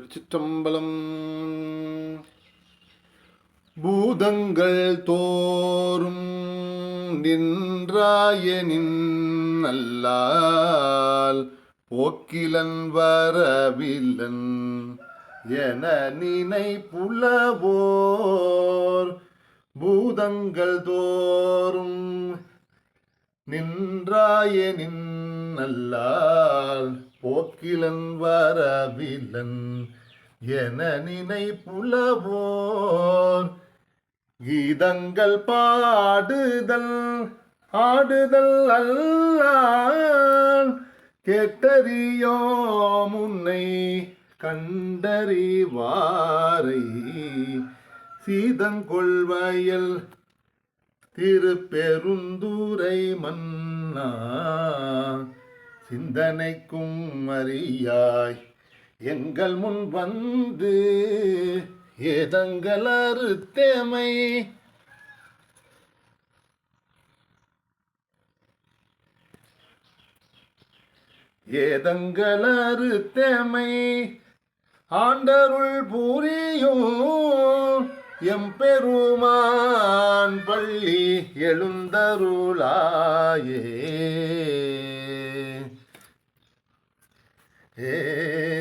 திருச்சிற்றம்பலம். பூதங்கள் தோறும் நின்றாயனின் அல்லால் போக்கிலன் வரவில்லன் என நினை புலவோர் பூதங்கள் தோறும் நின்றாயனின் நல்லால் போக்கிலன் வரவிலன் என நினை புலவோர் கீதங்கள் பாடுதல் ஆடுதல் அல்லான் கேட்டறியோ முன்னை கண்டறிவாரை. சீதங்கொள்வயல் திருப்பெருந்துரை மன்னா சிந்தனைக்கும் அறியாய். எங்கள் முன் வந்து ஏதங்கள் அறுத்தேமை. ஏதங்கள் அறுத்தேமை. ஆண்டருள் புரியும் எம்பெருமான் பள்ளி எழுந்தருளாயே. Hey.